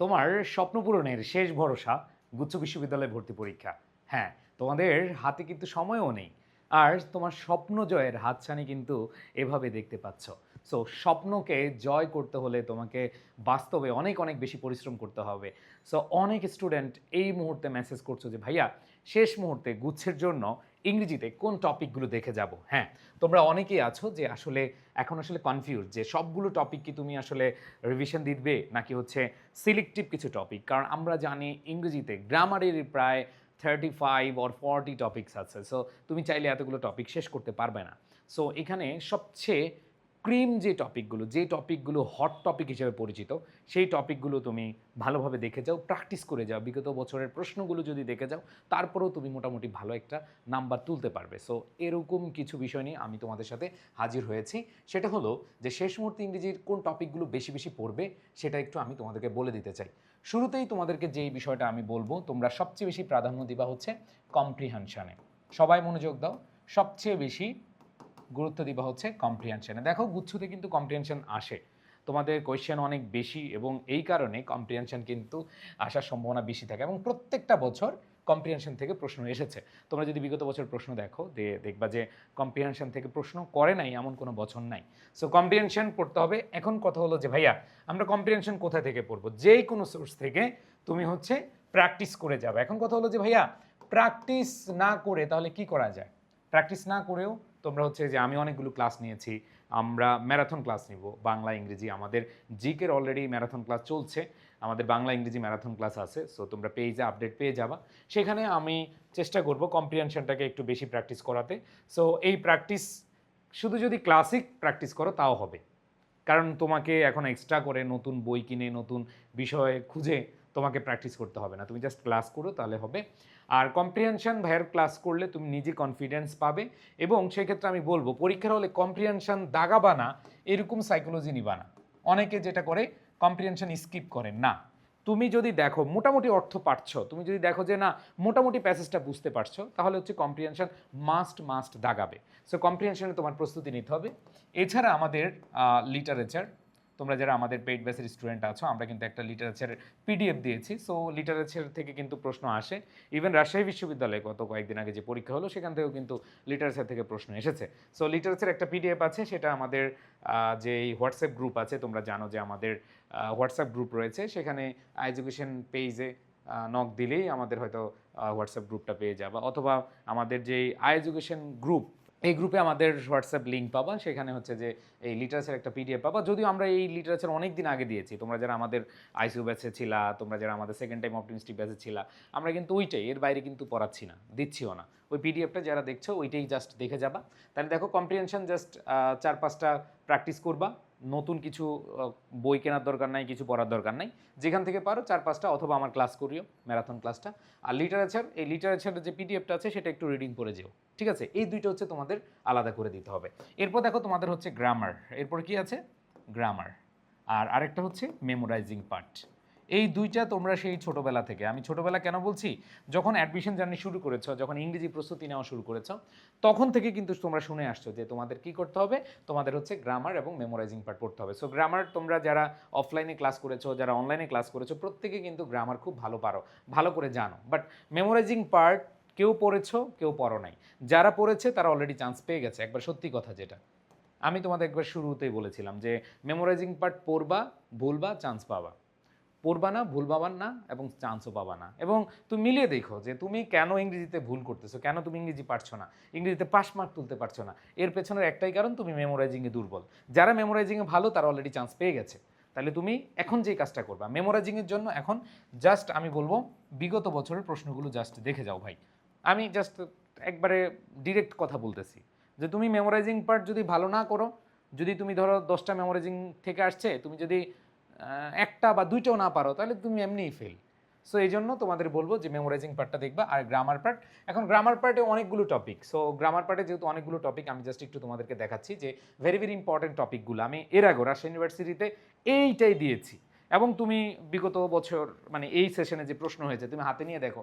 তোমার স্বপ্ন পূরণের শেষ ভরসা গুচ্ছ বিশ্ববিদ্যালয়ে ভর্তি পরীক্ষা। হ্যাঁ তোমাদের হাতে কিন্তু সময়ও নেই। আর তোমার স্বপ্ন জয়ের হাতছানি কিন্তু এভাবে দেখতে পাচ্ছ। সো স্বপ্নকে জয় করতে হলে তোমাকে বাস্তবে অনেক অনেক বেশি পরিশ্রম করতে হবে। সো অনেক স্টুডেন্ট এই মুহূর্তে মেসেজ করছ যে, ভাইয়া, শেষ মুহূর্তে গুচ্ছের জন্য ইংরেজিতে কোন টপিকগুলো দেখে যাব? হ্যাঁ তোমরা অনেকেই আছো যে আসলে, এখন আসলে কনফিউজ যে সবগুলো টপিক কি তুমি আসলে রিভিশন দিবে নাকি হচ্ছে সিলেক্টিভ কিছু টপিক কারণ আমরা জানি ইংরেজিতে গ্রামারের প্রায় thirty five or forty topics আছে। সো তুমি চাইলে এতগুলো টপিক শেষ করতে পারবে না। সো এখানে সবচেয়ে ক্রিম যে টপিকগুলো যে টপিকগুলো হট টপিক হিসেবে পরিচিত, সেই টপিকগুলো তুমি ভালোভাবে দেখে যাও প্র্যাকটিস করে যাও। বিগত বছরের প্রশ্নগুলো যদি দেখে যাও, তারপরেও তুমি মোটামুটি ভালো একটা নাম্বার তুলতে পারবে। সো এরকম কিছু বিষয় নিয়ে আমি তোমাদের সাথে হাজির হয়েছি। সেটা হলো যে, শেষ মুহূর্তে ইংরেজির কোন টপিকগুলো বেশি বেশি পড়বে, সেটা একটু আমি তোমাদেরকে বলে দিতে চাই। শুরুতেই তোমাদেরকে যেই বিষয়টা আমি বলব, তোমরা সবচেয়ে বেশি প্রাধান্য দিবা হচ্ছে কম্প্রিহেনশনে সবাই মনোযোগ দাও, সবচেয়ে বেশি গুরুত্ব দিবা হচ্ছে কম্প্রিহেনশনে দেখো, গুচ্ছতে কিন্তু কম্প্রিহেনশন আসে। তোমাদের কোয়েশ্চেন অনেক বেশি এবং এই কারণে কম্প্রিহেনশন কিন্তু আসার সম্ভাবনা বেশি থাকে এবং প্রত্যেকটা বছর কম্প্রিহেনশন থেকে প্রশ্ন এসেছে। তোমরা যদি বিগত বছর প্রশ্ন দেখো, দে দেখবা যে কম্প্রিহেনশন থেকে প্রশ্ন করে নাই এমন কোনো বছর নাই। সো কম্প্রিহেনশন পড়তে হবে। এখন কথা হলো যে, ভাইয়া, আমরা কম্প্রিহেনশন কোথা থেকে পড়ব? যেই কোনো সোর্স থেকে তুমি হচ্ছে প্র্যাকটিস করে যাবে। এখন কথা হলো যে, ভাইয়া প্র্যাকটিস না করে তাহলে কি করা যায়? প্র্যাকটিস না করেও তোমরা হচ্ছে যে আমি অনেকগুলো ক্লাস নিয়েছি, আমরা ম্যারাথন ক্লাস নিব, বাংলা, ইংরেজি, আমাদের জিকের অলরেডি ম্যারাথন ক্লাস চলছে, আমাদের বাংলা, ইংরেজি ম্যারাথন ক্লাস আছে সো তোমরা পেজে আপডেট পেয়ে যাবা। সেখানে আমি চেষ্টা করব কম্প্রিহেনশনটাকে একটু বেশি প্র্যাকটিস করাতে সো এই প্র্যাকটিস শুধু যদি ক্লাসিক প্র্যাকটিস করো, তাও হবে। কারণ তোমাকে এখন এক্সট্রা করে নতুন বই কিনে, নতুন বিষয় খুঁজে তোমাকে প্র্যাকটিস করতে হবে না। তুমি জাস্ট ক্লাস করো, তাহলে হবে। আর কম্প্রিহেনশন ভাইয়ের ক্লাস করলে তুমি নিজে কনফিডেন্স পাবে এবং সেক্ষেত্রে আমি বলব, পরীক্ষার হলে কম্প্রিহেনশন দাগাবা না, এরকম সাইকোলজি নিবা না। অনেকে যেটা করে কম্প্রিহেনশন স্কিপ করে না। তুমি যদি দেখো, মোটামুটি অর্থ পারছ তুমি যদি দেখো যে না, মোটামুটি প্যাসেজটা বুঝতে পারছ, তাহলে হচ্ছে কম্প্রিহেনশন মাস্ট মাস্ট দাগাবে। সো কম্প্রিহেনশনে তোমার প্রস্তুতি নিতে হবে। এছাড়া আমাদের লিটারেচার তোমরা যারা আমাদের পেইড বেসের স্টুডেন্ট আছো, আমরা কিন্তু একটা লিটারেচারের পিডিএফ দিয়েছি। সো লিটারেচার থেকে কিন্তু প্রশ্ন আসে। ইভেন রাজশাহী বিশ্ববিদ্যালয়ে গত কয়েকদিন আগে যে পরীক্ষা হলো, সেখান থেকেও কিন্তু লিটারেচার থেকে প্রশ্ন এসেছে। সো লিটারেচার একটা পিডিএফ আছে, সেটা আমাদের যে হোয়াটসঅ্যাপ গ্রুপ আছে, তোমরা জানো যে আমাদের হোয়াটসঅ্যাপ গ্রুপ রয়েছে। সেখানে এডুকেশন পেজে নক দিলেই আমাদের হয়তো হোয়াটসঅ্যাপ গ্রুপটা পেয়ে যাবা। অথবা আমাদের যে আই এডুকেশন গ্রুপ এই গ্রুপে আমাদের হোয়াটসঅ্যাপ লিঙ্ক পাবা, সেখানে হচ্ছে যে এই লিটারেচার একটা পিডিএফ পাবা। যদিও আমরা এই লিটারেচার অনেক দিন আগে দিয়েছি, তোমরা যারা আমাদের আইসিউ ব্যাচে ছিলা, তোমরা যারা আমাদের সেকেন্ড টাইম অপটিমিস্টিক ব্যাচে ছিলা, আমরা কিন্তু ওইটাই, এর বাইরে কিন্তু পড়াচ্ছি না, দিচ্ছিও না। ওই পিডিএফটা যারা দেখছ, ওইটাই জাস্ট দেখে যাবা। তাহলে দেখো কম্প্রিহেনশন জাস্ট চার পাঁচটা প্র্যাকটিস করবা। নতুন কিছু বই কেনার দরকার নাই, কিছু পড়ার দরকার নাই। যেখান থেকে পারো চার পাঁচটা অথবা আমার ক্লাস করিও, ম্যারাথন ক্লাসটা। আর লিটারেচার এই লিটারেচারের যে পিডিএফটা আছে, সেটা একটু রিডিং করে যেও। ঠিক আছে? এই দুইটা হচ্ছে তোমাদের আলাদা করে দিতে হবে। এরপর দেখো তোমাদের হচ্ছে গ্রামার এরপর কি আছে? গ্রামার আর আরেকটা হচ্ছে মেমোরাইজিং পার্ট এই দুইটা তোমরা সেই ছোটবেলা থেকে। আমি ছোটবেলা কেন বলছি? যখন অ্যাডমিশন জার্নি শুরু করেছ, যখন ইংরেজি প্রস্তুতি নেওয়া শুরু করেছ, তখন থেকে কিন্তু তোমরা শুনে আসছো যে তোমাদের কি করতে হবে? তোমাদের হচ্ছে গ্রামার এবং মেমোরাইজিং পার্ট পড়তে হবে। সো গ্রামার তোমরা যারা অফলাইনে ক্লাস করেছ, যারা অনলাইনে ক্লাস করেছ, প্রত্যেকে কিন্তু গ্রামার খুব ভালো পারো, ভালো করে জানো। বাট মেমোরাইজিং পার্ট কেউ পড়েছো, কেউ পড়ো নাই। যারা পড়েছে, তারা অলরেডি চান্স পেয়ে গেছে। একবার সত্যি কথা যেটা। আমি তোমাদের একবার শুরুতেই বলেছিলাম যে মেমোরাইজিং পার্ট পড়বা, ভুলবা চান্স পাবা। পড়বা না, ভুল পাবা না এবং চান্সও পাবা না। এবং তুমি মিলিয়ে দেখো যে তুমি কেন ইংরেজিতে ভুল করতেছো, কেন তুমি ইংরেজি পারছ না। ইংরেজিতে পাস মার্ক তুলতে পারছ না। এর পেছনের একটাই কারণ তুমি মেমোরাইজিংয়ে দুর্বল। যারা মেমোরাইজিংয়ে ভালো, তারা অলরেডি চান্স পেয়ে গেছে। তাহলে তুমি এখন যেই কাজটা করবা মেমোরাইজিংয়ের জন্য এখন জাস্ট আমি বলব, বিগত বছরের প্রশ্নগুলো জাস্ট দেখে যাও ভাই। আমি জাস্ট একবারে ডিরেক্ট কথা বলতেছি। যে তুমি মেমোরাইজিং পার্ট যদি ভালো না করো, যদি তুমি ধরো দশটা মেমোরাইজিং থেকে আসছে, তুমি যদি একটা বা দুইটাও না পারো, তাহলে তুমি এমনিই ফেল সো এই জন্য তোমাদের বলব যে মেমোরাইজিং পার্টটা দেখবা আর গ্রামার পার্ট এখন গ্রামার পার্টে অনেকগুলো টপিক সো গ্রামার পার্টে যেহেতু অনেকগুলো টপিক আমি জাস্ট একটু তোমাদেরকে দেখাচ্ছি যে ভেরি ভেরি ইম্পর্টেন্ট টপিকগুলো আমি এর আগে রাজশাহী ইউনিভার্সিটিতে এইটাই দিয়েছি। এবং তুমি বিগত বছর মানে এই সেশনে যে প্রশ্ন হয়েছে, তুমি হাতে নিয়ে দেখো।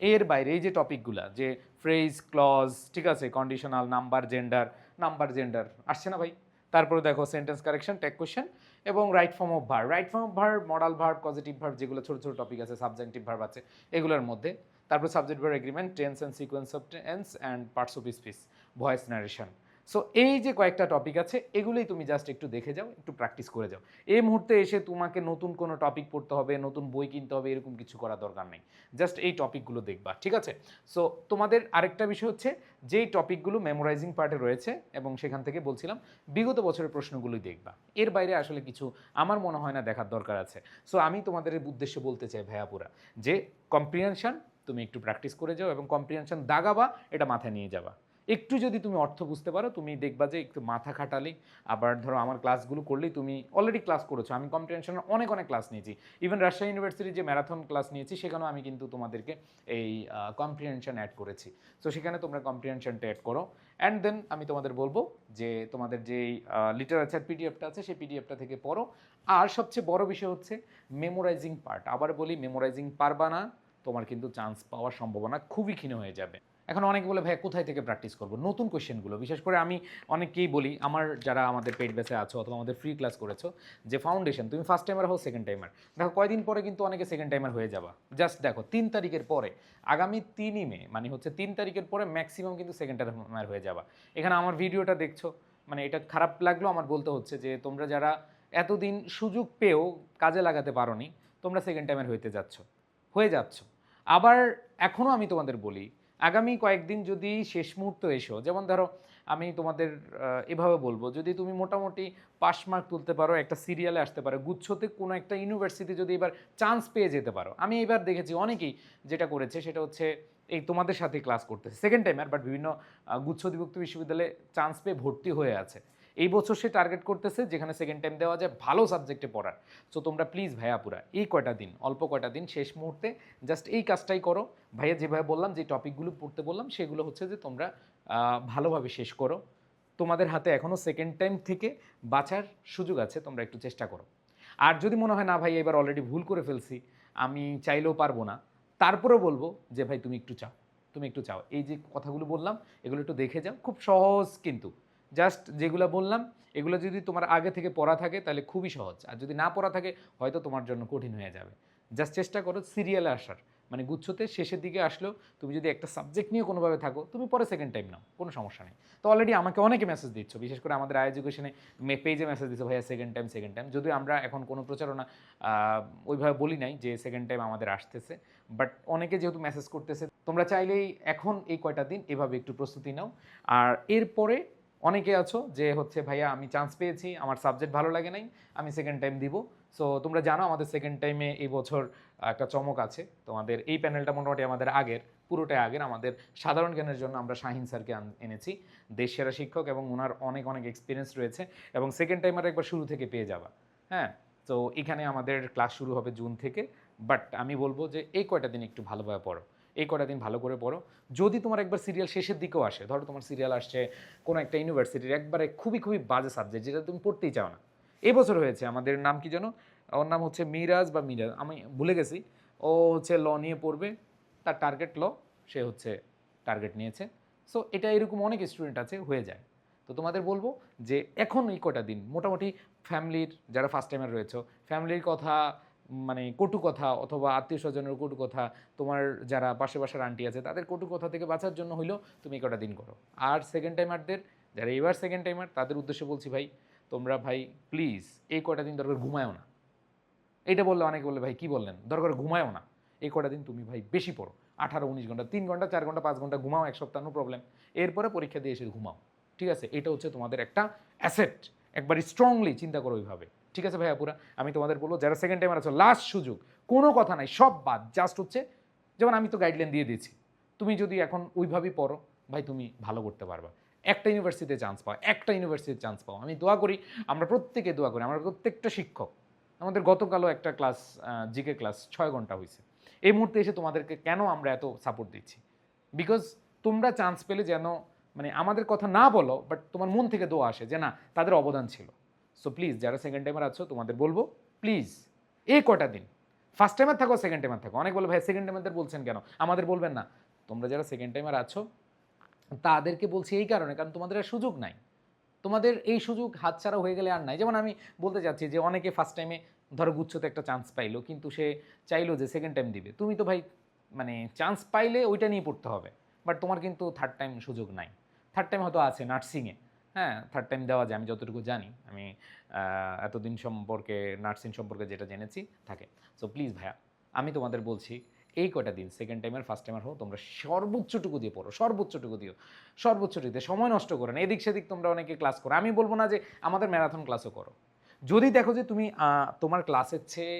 এর বাইরে এই যে টপিকগুলো যে ফ্রেজ ক্লজ ঠিক আছে conditional number gender number gender আসছে না ভাই? তারপরে দেখো সেন্টেন্স কারেকশন টেক কোয়েশন এবং right form of verb right form of verb modal verb positive verb যেগুলো ছোটো ছোটো টপিক আছে সাবজেক্টিভ ভার্ব আছে, এগুলোর মধ্যে। তারপর subject verb agreement tense and sequence of tense and parts of speech voice narration so এই যে কয়েকটা টপিক আছে, এগুলোই তুমি জাস্ট একটু দেখে যাও, একটু প্র্যাকটিস করে যাও। এই মুহূর্তে এসে তোমাকে নতুন কোনো টপিক পড়তে হবে, নতুন বই কিনতে হবে, এরকম কিছু করার দরকার নেই। জাস্ট এই টপিকগুলো দেখবা, ঠিক আছে? সো তোমাদের আরেকটা বিষয় হচ্ছে, যেই টপিকগুলো মেমোরাইজিং পার্টে রয়েছে, এবং সেখান থেকে বলছিলাম, বিগত বছরের প্রশ্নগুলোই দেখবা। এর বাইরে আসলে কিছু আমার মনে হয় না দেখার দরকার আছে। সো আমি তোমাদের উদ্দেশ্যে বলতে চাই ভাইয়াপুরা যে কম্প্রিহেনশন তুমি একটু প্র্যাকটিস করে যাও, এবং কম্প্রিহেনশন দাগাবা, এটা মাথায় নিয়ে যাবা। একটু যদি তুমি অর্থ বুঝতে পারো, তুমি দেখবা যে একটু মাথা খাটালি, আবার ধরো আমার ক্লাসগুলো করলেই তুমি অলরেডি ক্লাস করেছ। আমি কম্প্রিহেনশনের অনেক অনেক ক্লাস নিয়েছি। ইভেন রাজশাহী ইউনিভার্সিটির যে ম্যারাথন ক্লাস নিয়েছি, সেখানেও আমি কিন্তু তোমাদেরকে এই কম্প্রিহেনশন অ্যাড করেছি। সো সেখানে তোমরা কম্প্রিহেনশনটা অ্যাড করো। অ্যান্ড দেন আমি তোমাদের বলব যে তোমাদের যেই লিটারেচার পিডিএফটা আছে, সেই পিডিএফটা থেকে পড়ো। আর সবচেয়ে বড় বিষয় হচ্ছে মেমোরাইজিং পার্ট আবার বলি মেমোরাইজিং পারবা না, তোমার কিন্তু চান্স পাওয়ার সম্ভাবনা খুবই ক্ষীণ হয়ে যাবে। এখন অনেকে বলে ভাই কোথায় থেকে প্র্যাকটিস করব? নতুন কোশ্চেনগুলো বিশেষ করে আমি অনেককেই বলি, আমার যারা আমাদের পেড বেসে আছো অথবা আমাদের ফ্রি ক্লাস করেছ, যে ফাউন্ডেশন তুমি ফার্স্ট টাইমার হও সেকেন্ড টাইমার দেখো, কয়দিন পরে কিন্তু অনেকে সেকেন্ড টাইমার হয়ে যাবা। জাস্ট দেখো, তিন তারিখের পরে, আগামী তিনই মে মানে হচ্ছে তিন তারিখের পরে ম্যাক্সিমাম কিন্তু সেকেন্ড টাইমার হয়ে যাবা। এখানে আমার ভিডিওটা দেখছ মানে এটা খারাপ লাগল, আমার বলতে হচ্ছে যে, তোমরা যারা এতদিন সুযোগ পেয়েও কাজে লাগাতে পারোনি, তোমরা সেকেন্ড টাইমার হইতে যাচ্ছ, হয়ে যাচ্ছ। আবার এখনও আমি তোমাদের বলি আগামী কয়েকদিন যদি শেষ মুহূর্ত এসো, যেমন ধরো আমি তোমাদের এভাবে বলব, যদি তুমি মোটামুটি পাস মার্ক তুলতে পারো, একটা সিরিয়ালে আসতে পারো, গুচ্ছতে কোনো একটা ইউনিভার্সিটি যদি এবার চান্স পেয়ে যেতে পারো। আমি এবার দেখেছি অনেকেই যেটা করেছে, সেটা হচ্ছে এই তোমাদের সাথে ক্লাস করতেছে। সেকেন্ড টাইম আর বাট বিভিন্ন গুচ্ছ বিভক্ত বিশ্ববিদ্যালয়ে চান্স পেয়ে ভর্তি হয়ে আছে। এই বছর সে টার্গেট করতেছে যেখানে সেকেন্ড টাইম দেওয়া যায়, ভালো সাবজেক্টে পড়ার। সো তোমরা প্লিজ ভাইয়াপুরা এই কয়টা দিন, অল্প কয়টা দিন, শেষ মুহূর্তে জাস্ট এই কাজটাই করো। ভাইয়া যেভাবে বললাম, যে টপিকগুলো পড়তে বললাম, সেগুলো হচ্ছে যে তোমরা ভালোভাবে শেষ করো। তোমাদের হাতে এখনও সেকেন্ড টাইম থেকে বাঁচার সুযোগ আছে, তোমরা একটু চেষ্টা করো। আর যদি মনে হয়, না ভাই, এবার অলরেডি ভুল করে ফেলছি, আমি চাইলেও পারব না, তারপরেও বলব যে ভাই, তুমি একটু চাও, তুমি একটু চাও। এই যে কথাগুলো বললাম, এগুলো একটু দেখে যাও, খুব সহজ কিন্তু। জাস্ট যেগুলো বললাম, এগুলো যদি তোমার আগে থেকে পড়া থাকে, তাহলে খুবই সহজ। আর যদি না পড়া থাকে, হয়তো তোমার জন্য কঠিন হয়ে যাবে। জাস্ট চেষ্টা করো সিরিয়ালে আসার। মানে গুচ্ছতে শেষের দিকে আসলেও তুমি যদি একটা সাবজেক্ট নিয়ে কোনোভাবে থাকো, তুমি পরে সেকেন্ড টাইম নাও, কোনো সমস্যা নেই। তো অলরেডি আমাকে অনেকে মেসেজ দিচ্ছ, বিশেষ করে আমাদের আই এডুকেশনে পেজে মেসেজ দিচ্ছ, ভাইয়া সেকেন্ড টাইম সেকেন্ড টাইম যদিও আমরা এখন কোনো প্রচারণা ওইভাবে বলি নাই যে সেকেন্ড টাইম আমাদের আসতেছে। বাট অনেকে যেহেতু মেসেজ করতেছে, তোমরা চাইলেই এখন এই কয়টা দিন এভাবে একটু প্রস্তুতি নাও। আর এরপরে অনেকে আছো যে হচ্ছে, ভাইয়া, আমি চান্স পেয়েছি, আমার সাবজেক্ট ভালো লাগে নাই, আমি সেকেন্ড টাইম দিব। সো তোমরা জানো আমাদের সেকেন্ড টাইমে এই বছর একটা চমক আছে। তোমাদের এই প্যানেলটা মোটামুটি আমাদের আগের, পুরোটাই আগের। আমাদের সাধারণ জ্ঞানের জন্য আমরা শাহিন স্যারকে এনেছি। দেশ সেরা শিক্ষক এবং ওনার অনেক অনেক এক্সপিরিয়েন্স রয়েছে এবং সেকেন্ড টাইমার একবার শুরু থেকে পেয়ে যাবা। হ্যাঁ? তো এখানে আমাদের ক্লাস শুরু হবে জুন থেকে বাট আমি বলব যে এই কয়টা দিন একটু ভালোভাবে পড়ো। এই কটা দিন ভালো করে পড়ো। যদি তোমার একবার সিরিয়াল শেষের দিকেও আসে, ধরো তোমার সিরিয়াল আসছে কোনো একটা ইউনিভার্সিটির একবারে খুবই খুবই বাজে সাবজেক্ট যেটা তুমি পড়তেই চাও না। এবছর হয়েছে, আমাদের নাম কি যেন? ওর নাম হচ্ছে মিরাজ বা মিরাজ, আমি ভুলে গেছি। ও হচ্ছে ল নিয়ে পড়বে, তার টার্গেট ল, সে হচ্ছে টার্গেট নিয়েছে। সো এটা এরকম অনেক স্টুডেন্ট আছে, হয়ে যায়। তো তোমাদের বলব যে এখন এই কটা দিন, মোটামুটি ফ্যামিলির যারা ফার্স্ট টাইমার রয়েছে ফ্যামিলির কথা মানে কটু কথা অথবা আত্মীয় স্বজনের কটু কথা, তোমার যারা পাশে পাশের আন্টি আছে, তাদের কটু কথা থেকে বাঁচার জন্য হইলেও তুমি কটা দিন করো। আর সেকেন্ড টাইমারদের যারা এবার সেকেন্ড টাইমার তাদের উদ্দেশ্যে বলছি ভাই, তোমরা ভাই প্লিজ এই কটা দিন দরকার ঘুমায়ও না। এটা বললে অনেকে বললে ভাই, কি বললেন? দরকার ঘুমায়ও না। এই কটা দিন তুমি ভাই বেশি পড়ো। আঠারো, উনিশ ঘণ্টা, তিন ঘণ্টা, চার ঘণ্টা, পাঁচ ঘণ্টা ঘুমাও, এক সপ্তাহ নো প্রবলেম এরপরে পরীক্ষা দিয়ে এসে ঘুমাও। ঠিক আছে? এটা হচ্ছে তোমাদের একটা অ্যাসেট একবার স্ট্রংলি চিন্তা করো ওইভাবে। ঠিক আছে ভাইয়া, পুরা। আমি তোমাদের বলব, যারা সেকেন্ড টাইমার আছো লাস্ট সুযোগ, কোনো কথা নাই, সব বাদ। জাস্ট হচ্ছে, যেমন আমি তো গাইডলাইন দিয়ে দিয়েছি। তুমি যদি এখন ওইভাবেই পড়ো, ভাই তুমি ভালো করতে পারবা। একটা ইউনিভার্সিটিতে চান্স পাও, একটা ইউনিভার্সিটিতে চান্স পাও। আমি দোয়া করি, আমরা প্রত্যেকে দোয়া করি, আমরা প্রত্যেকটা শিক্ষক, আমাদের গতকালও একটা ক্লাস জিকে ক্লাস ছয় ঘণ্টা হয়েছে এই মুহূর্তে এসে তোমাদেরকে কেন আমরা এত সাপোর্ট দিচ্ছি? বিকজ তোমরা চান্স পেলে যেন মানে আমাদের কথা না বলো বাট তোমার মন থেকে দোয়া আসে যে না, তাদের অবদান ছিল। সো প্লিজ যারা সেকেন্ড টাইমার আছো, তোমাদের বলব প্লিজ এই কটা দিন। ফার্স্ট টাইমার থাকো সেকেন্ড টাইমার থাকো। অনেক বলে ভাই সেকেন্ড টাইমারদের বলছেন কেন? আমাদের বলবেন না। তোমরা যারা সেকেন্ড টাইমার আছো, তাদেরকে বলছি এই কারণে, কারণ তোমাদের আর সুযোগ নাই। তোমাদের এই সুযোগ হাতছাড়া হয়ে গেলে আর নাই। যেমন আমি বলতে চাচ্ছি যে, অনেকে ফার্স্ট টাইমে ধরো গুচ্ছতে একটা চান্স পাইলো, কিন্তু সে চাইলো যে সেকেন্ড টাইম দিবে। তুমি তো ভাই মানে চান্স পাইলে ওইটা নিয়ে পড়তে হবে। বাট তোমার কিন্তু থার্ড টাইম সুযোগ নাই। থার্ড টাইম হয়তো আছে নার্সিংয়ে হ্যাঁ থার্ড টাইম দেওয়া যায়, আমি যতটুকু জানি। আমি এতদিন সম্পর্কে নার্সিং সম্পর্কে যেটা জেনেছি, থাকে। সো প্লিজ ভাইয়া, আমি তোমাদের বলছি, এই কটা দিন সেকেন্ড টাইমের ফার্স্ট টাইমের হোক, তোমরা সর্বোচ্চটুকু দিয়ে পড়ো, সর্বোচ্চটুকু দিও। সর্বোচ্চটুকু দিয়ে সময় নষ্ট করো না। এদিক সেদিক তোমরা অনেকে ক্লাস করো। আমি বলব না যে আমাদের ম্যারাথন ক্লাসও করো। যদি দেখো যে তুমি তোমার ক্লাসের চেয়ে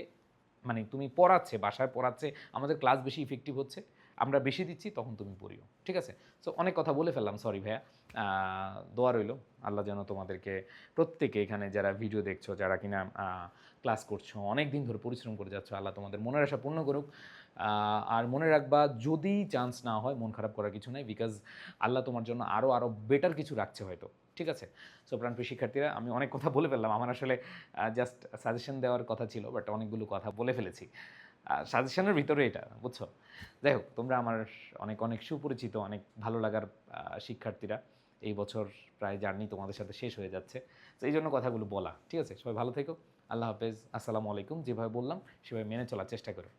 মানে তুমি পড়াচ্ছে, বাসায় পড়াচ্ছে, আমাদের ক্লাস বেশি ইফেক্টিভ হচ্ছে আমরা বেশি দিচ্ছি, তখন তুমি পড়িও। ঠিক আছে? সো অনেক কথা বলে ফেললাম সরি ভাইয়া। দোয়া রইল। আল্লাহ যেন তোমাদেরকে, প্রত্যেকে এখানে যারা ভিডিও দেখছ, যারা কিনা ক্লাস করছ অনেক দিন ধরে পরিশ্রম করে যাচ্ছ, আল্লাহ তোমাদের মনের আশা পূর্ণ করুক। আর মনে রাখবা, যদি চান্স না হয়, মন খারাপ করার কিছু নাই বিকজ আল্লাহ তোমার জন্য আরও আরও বেটার কিছু রাখছে হয়তো। ঠিক আছে? সো প্রাণপ্রিয় শিক্ষার্থীরা, আমি অনেক কথা বলে ফেললাম। আমার আসলে জাস্ট সাজেশন দেওয়ার কথা ছিল বাট অনেকগুলো কথা বলে ফেলেছি। সাজেশনের ভিতরে এটা, বুঝছ? যাই হোক তোমরা আমার অনেক অনেক সুপরিচিত, অনেক ভালো লাগার শিক্ষার্থীরা এই বছর প্রায় জার্নি তোমাদের সাথে শেষ হয়ে যাচ্ছে। তো এই জন্য কথাগুলো বলা, ঠিক আছে? সবাই ভালো থেকো, আল্লাহ হাফেজ, আসসালামু আলাইকুম। যেভাবে বললাম, সেভাবে মেনে চলার চেষ্টা করো।